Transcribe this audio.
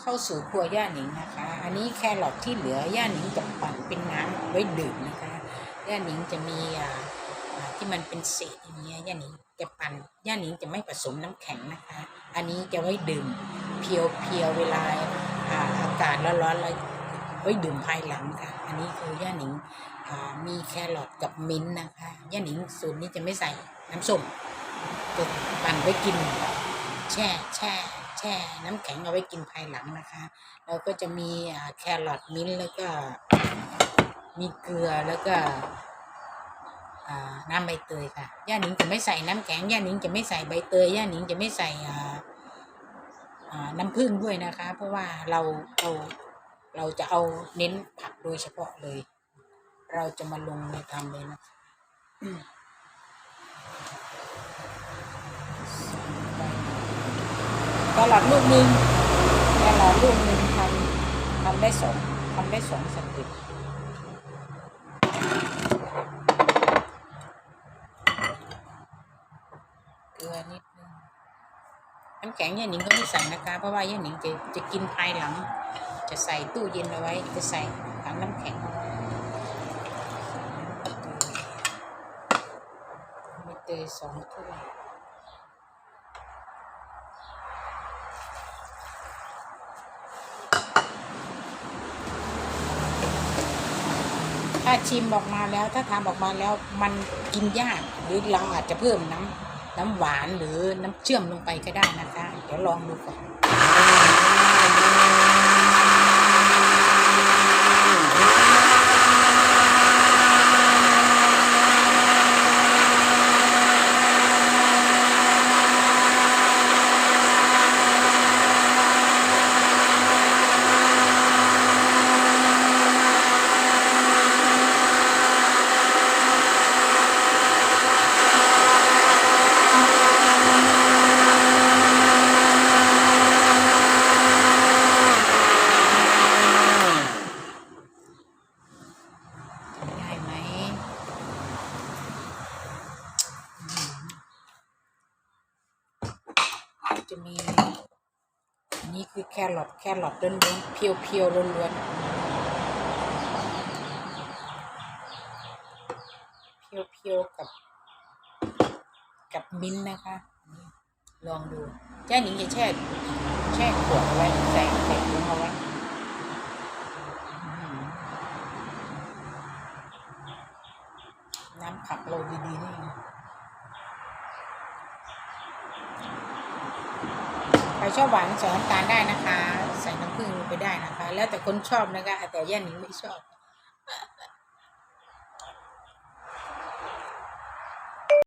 เข้าสู่ครัวย่าหนิงนะคะ อันนี้แครอทที่เหลือย่าหนิงจะปั่นเป็นน้ำไว้ดื่มนะคะ ย่าหนิงจะมีอ่าที่มันเป็นเศษอย่างเงี้ยย่าหนิงจะปั่นย่าหนิงจะไม่ผสมน้ำแข็งนะคะ อันนี้จะไว้ดื่มเพียวเพียวเวลาอ่าอากาศร้อนๆแล้วไว้ดื่มภายหลังค่ะ อันนี้คือย่าหนิงมีแครอทกับมิ้นนะคะ ย่าหนิงสูตรนี้จะไม่ใส่น้ำส้มจะปั่นไว้กินแช่แช่ แช่น้ำแข็งเอาไว้กินภายหลังนะคะแล้วก็จะมีแครอทมิ้นแล้วก็มีเกลือแล้วก็น้ำใบเตยค่ะย่าหนิงจะไม่ใส่น้ำแข็งย่าหนิงจะไม่ใส่ใบเตยย่าหนิงจะไม่ใส่อ่าอ่าน้ำผึ้งด้วยนะคะ เพราะว่าเราเราเราจะเอาเน้นผักโดยเฉพาะเลย เราจะมาลงมือทำเลยนะคะ อืมแครอทลูกหนึ่งแครอทลูกหนึ่งทำทำได้สองทำได้สองสเต็ปเกลือนิดนึงน้ำแข็งย่าหนิงก็ไม่ใส่นะคะ เพราะว่าย่าหนิงจะจะกินภายหลัง จะใส่ตู้เย็นเอาไว้ จะใส่ถังน้ำแข็งม่เตยสองถ้วย ถ้าชิมออกมาแล้วถ้าทำออกมาแล้วมันกินยากหรือเราอาจจะเพิ่มน้ำน้ำหวานหรือน้ำเชื่อมลงไปก็ได้นะคะ เดี๋ยวลองดูก่อน ง่ายไหมอืม จะมี อันนี้คือแครอทแครอทล้วนๆเพียวๆล้วนๆเพียวๆกับ กับมิ้นนะคะลองดูเจ้หนิงจะแช่แช่ขวดไว้ใส่ใส่ถุงเอาไว้อื้อหือน้ำผักเราดีๆนี่เองใค รชอบหวานใส่น้ำตาลได้นะคะ ใส่น้ำผึ้งลงไปได้นะคะ แล้วแต่คนชอบนะคะแต่ย่าหนิงไม่ชอบ